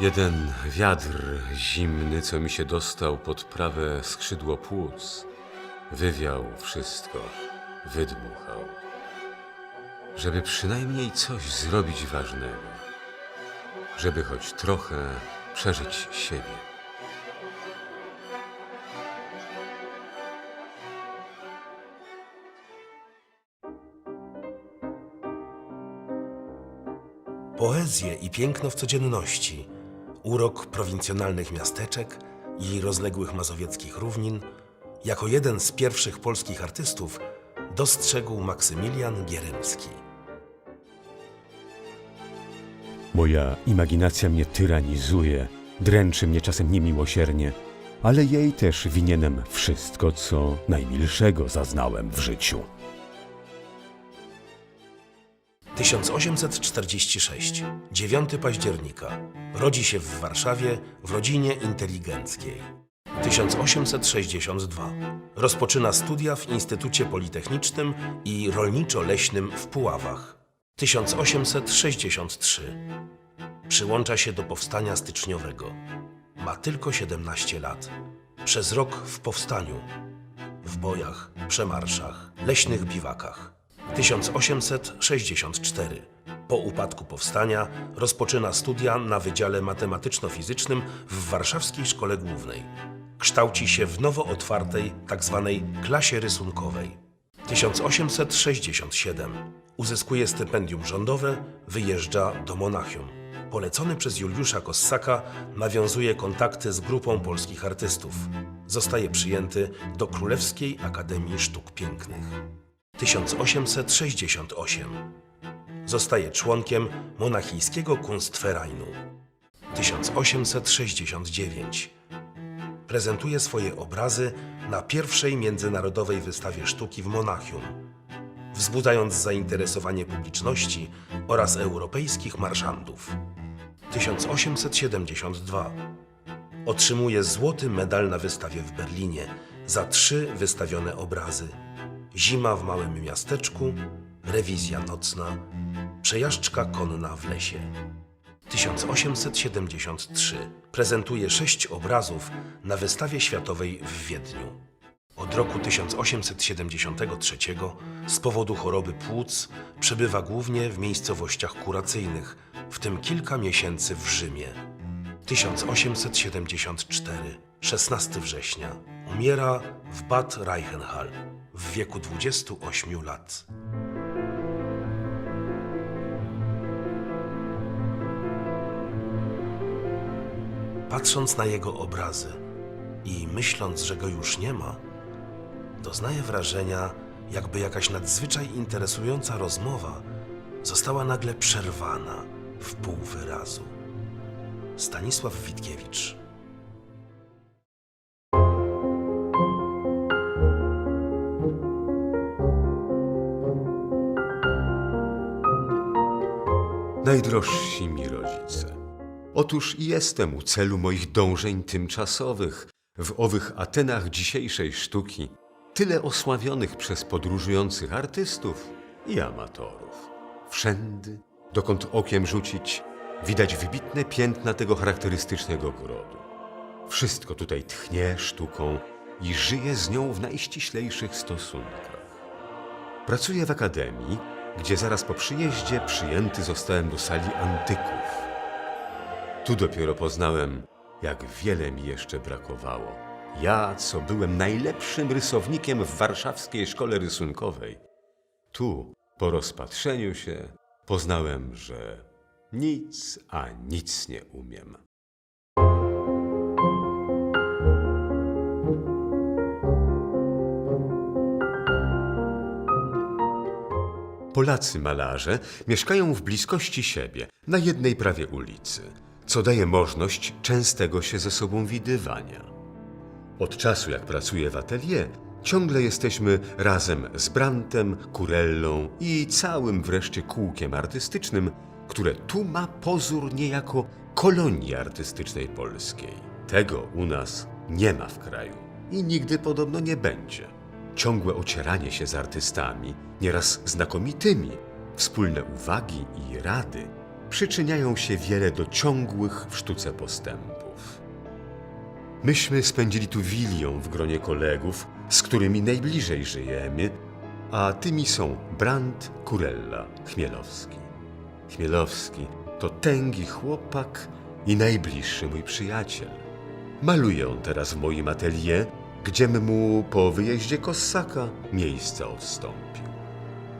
Jeden wiatr zimny, co mi się dostał pod prawe skrzydło płuc, wywiał wszystko, wydmuchał. Żeby przynajmniej coś zrobić ważnego, żeby choć trochę przeżyć siebie. Poezję i piękno w codzienności, urok prowincjonalnych miasteczek i rozległych mazowieckich równin, jako jeden z pierwszych polskich artystów dostrzegł Maksymilian Gierymski. Moja imaginacja mnie tyranizuje, dręczy mnie czasem niemiłosiernie, ale jej też winienem wszystko, co najmilszego zaznałem w życiu. 1846, 9 października. Rodzi się w Warszawie w rodzinie inteligenckiej. 1862. Rozpoczyna studia w Instytucie Politechnicznym i Rolniczo-Leśnym w Puławach. 1863. Przyłącza się do powstania styczniowego. Ma tylko 17 lat. Przez rok w powstaniu, w bojach, przemarszach, leśnych biwakach. 1864. Po upadku powstania rozpoczyna studia na Wydziale Matematyczno-Fizycznym w Warszawskiej Szkole Głównej. Kształci się w nowo otwartej tzw. klasie rysunkowej. 1867. Uzyskuje stypendium rządowe, wyjeżdża do Monachium. Polecony przez Juliusza Kossaka nawiązuje kontakty z grupą polskich artystów. Zostaje przyjęty do Królewskiej Akademii Sztuk Pięknych. 1868. Zostaje członkiem monachijskiego Kunstvereinu. 1869. Prezentuje swoje obrazy na pierwszej międzynarodowej wystawie sztuki w Monachium, wzbudzając zainteresowanie publiczności oraz europejskich marszandów. 1872. Otrzymuje złoty medal na wystawie w Berlinie za trzy wystawione obrazy. Zima w małym miasteczku, rewizja nocna, przejażdżka konna w lesie. 1873 prezentuje sześć obrazów na wystawie światowej w Wiedniu. Od roku 1873 z powodu choroby płuc przebywa głównie w miejscowościach kuracyjnych, w tym kilka miesięcy w Rzymie. 1874, 16 września. Umiera w Bad Reichenhall w wieku 28 lat. Patrząc na jego obrazy i myśląc, że go już nie ma, doznaję wrażenia, jakby jakaś nadzwyczaj interesująca rozmowa została nagle przerwana w pół wyrazu. Stanisław Witkiewicz. Najdrożsi mi rodzice. Otóż jestem u celu moich dążeń tymczasowych w owych Atenach dzisiejszej sztuki, tyle osławionych przez podróżujących artystów i amatorów. Wszędy, dokąd okiem rzucić, widać wybitne piętna tego charakterystycznego grodu. Wszystko tutaj tchnie sztuką i żyje z nią w najściślejszych stosunkach. Pracuję w akademii, gdzie zaraz po przyjeździe przyjęty zostałem do sali antyków. Tu dopiero poznałem, jak wiele mi jeszcze brakowało. Ja, co byłem najlepszym rysownikiem w warszawskiej szkole rysunkowej. Tu, po rozpatrzeniu się, poznałem, że nic, a nic nie umiem. Polacy malarze mieszkają w bliskości siebie, na jednej prawie ulicy, co daje możliwość częstego się ze sobą widywania. Od czasu, jak pracuję w atelier, ciągle jesteśmy razem z Brantem, Kurellą i całym wreszcie kółkiem artystycznym, które tu ma pozór niejako kolonii artystycznej polskiej. Tego u nas nie ma w kraju i nigdy podobno nie będzie. Ciągłe ocieranie się z artystami, nieraz znakomitymi, wspólne uwagi i rady przyczyniają się wiele do ciągłych w sztuce postępów. Myśmy spędzili tu wilią w gronie kolegów, z którymi najbliżej żyjemy, a tymi są Brandt, Kurella, Chmielowski. Chmielowski to tęgi chłopak i najbliższy mój przyjaciel. Maluje on teraz w moim atelier, gdziem mu po wyjeździe Kossaka miejsca odstąpił.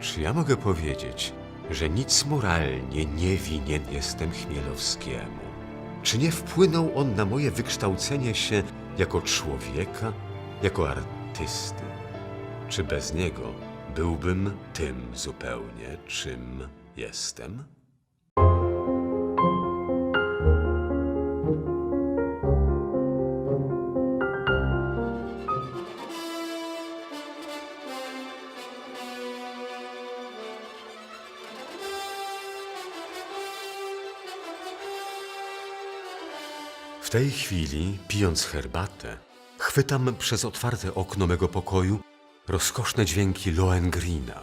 Czy ja mogę powiedzieć, że nic moralnie nie winien jestem Chmielowskiemu? Czy nie wpłynął on na moje wykształcenie się jako człowieka, jako artysty? Czy bez niego byłbym tym zupełnie, czym jestem? W tej chwili, pijąc herbatę, chwytam przez otwarte okno mego pokoju rozkoszne dźwięki Lohengrina,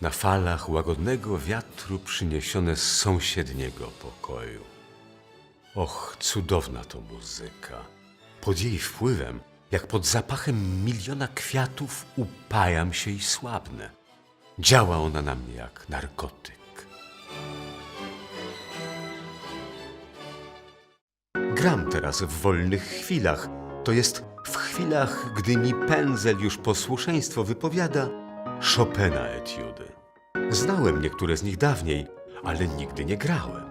na falach łagodnego wiatru przyniesione z sąsiedniego pokoju. Och, cudowna to muzyka. Pod jej wpływem, jak pod zapachem miliona kwiatów, upajam się i słabnę. Działa ona na mnie jak narkotyk. Gram teraz w wolnych chwilach, to jest w chwilach, gdy mi pędzel już posłuszeństwo wypowiada Chopina etiudy. Znałem niektóre z nich dawniej, ale nigdy nie grałem.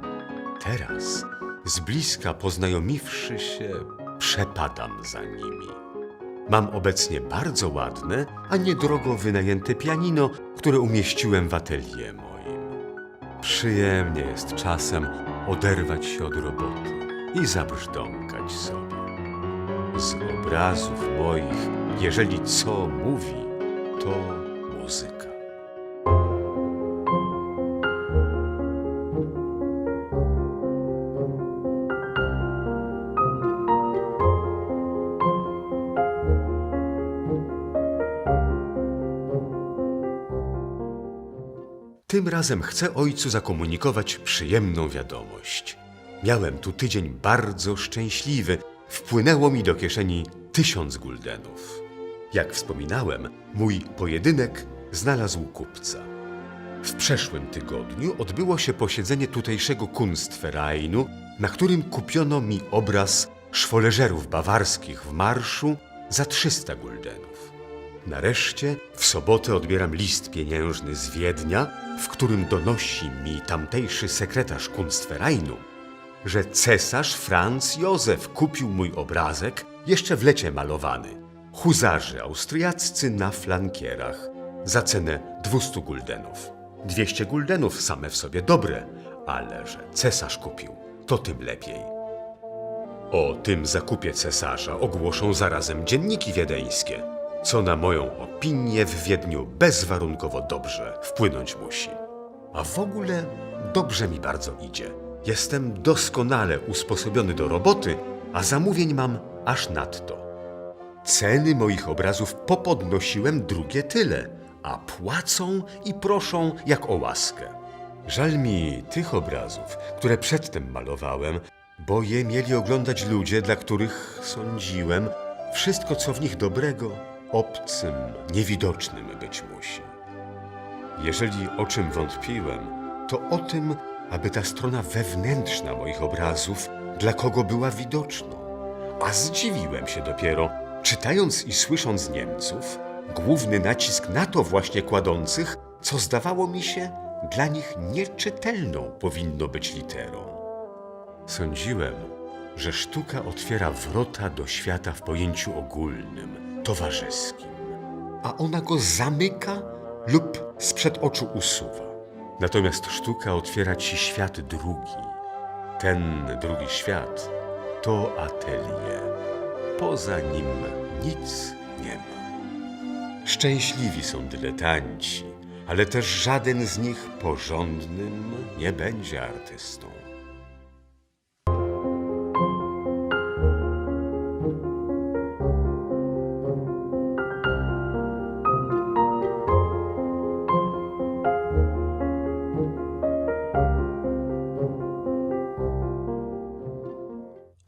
Teraz, z bliska poznajomiwszy się, przepadam za nimi. Mam obecnie bardzo ładne, a niedrogo wynajęte pianino, które umieściłem w atelier moim. Przyjemnie jest czasem oderwać się od roboty i zabrzdąkać sobie. Z obrazów moich, jeżeli co mówi, to muzyka. Tym razem chcę ojcu zakomunikować przyjemną wiadomość. Miałem tu tydzień bardzo szczęśliwy. Wpłynęło mi do kieszeni tysiąc guldenów. Jak wspominałem, mój pojedynek znalazł kupca. W przeszłym tygodniu odbyło się posiedzenie tutejszego Kunstvereinu, na którym kupiono mi obraz szwoleżerów bawarskich w marszu za 300 guldenów. Nareszcie w sobotę odbieram list pieniężny z Wiednia, w którym donosi mi tamtejszy sekretarz Kunstvereinu, że cesarz Franz Józef kupił mój obrazek jeszcze w lecie malowany. Huzarzy austriaccy na flankierach za cenę 200 guldenów. 200 guldenów same w sobie dobre, ale że cesarz kupił, to tym lepiej. O tym zakupie cesarza ogłoszą zarazem dzienniki wiedeńskie, co na moją opinię w Wiedniu bezwarunkowo dobrze wpłynąć musi. A w ogóle dobrze mi bardzo idzie. Jestem doskonale usposobiony do roboty, a zamówień mam aż nadto. Ceny moich obrazów popodnosiłem drugie tyle, a płacą i proszą jak o łaskę. Żal mi tych obrazów, które przedtem malowałem, bo je mieli oglądać ludzie, dla których sądziłem, wszystko co w nich dobrego, obcym, niewidocznym być musi. Jeżeli o czym wątpiłem, to o tym, aby ta strona wewnętrzna moich obrazów dla kogo była widoczną. A zdziwiłem się dopiero, czytając i słysząc Niemców, główny nacisk na to właśnie kładących, co zdawało mi się dla nich nieczytelną powinno być literą. Sądziłem, że sztuka otwiera wrota do świata w pojęciu ogólnym, towarzyskim, a ona go zamyka lub sprzed oczu usuwa. Natomiast sztuka otwiera ci świat drugi. Ten drugi świat to atelier. Poza nim nic nie ma. Szczęśliwi są dyletanci, ale też żaden z nich porządnym nie będzie artystą.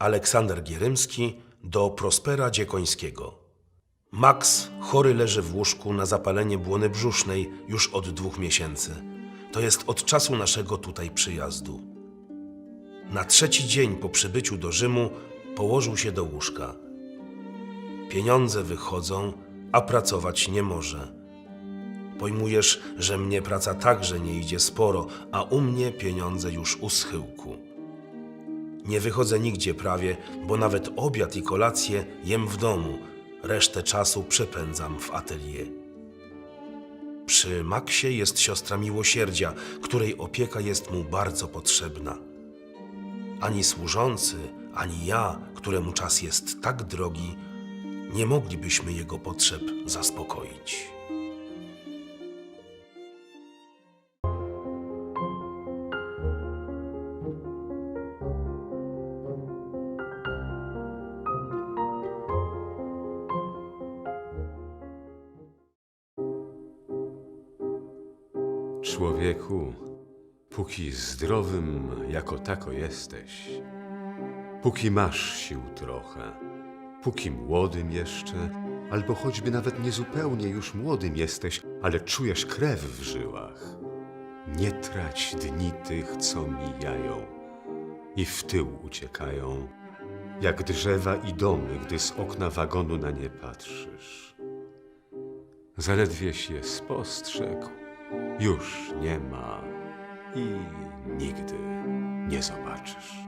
Aleksander Gierymski do Prospera Dziekońskiego. Max chory leży w łóżku na zapalenie błony brzusznej już od dwóch miesięcy. To jest od czasu naszego tutaj przyjazdu. Na trzeci dzień po przybyciu do Rzymu położył się do łóżka. Pieniądze wychodzą, a pracować nie może. Pojmujesz, że mnie praca także nie idzie sporo, a u mnie pieniądze już u schyłku. Nie wychodzę nigdzie prawie, bo nawet obiad i kolację jem w domu, resztę czasu przepędzam w atelier. Przy Maksie jest siostra miłosierdzia, której opieka jest mu bardzo potrzebna. Ani służący, ani ja, któremu czas jest tak drogi, nie moglibyśmy jego potrzeb zaspokoić. Póki zdrowym jako tako jesteś, póki masz sił trochę, póki młodym jeszcze, albo choćby nawet niezupełnie już młodym jesteś, ale czujesz krew w żyłach, nie trać dni tych, co mijają i w tył uciekają, jak drzewa i domy, gdy z okna wagonu na nie patrzysz. Zaledwieś je spostrzegł, już nie ma i nigdy nie zobaczysz.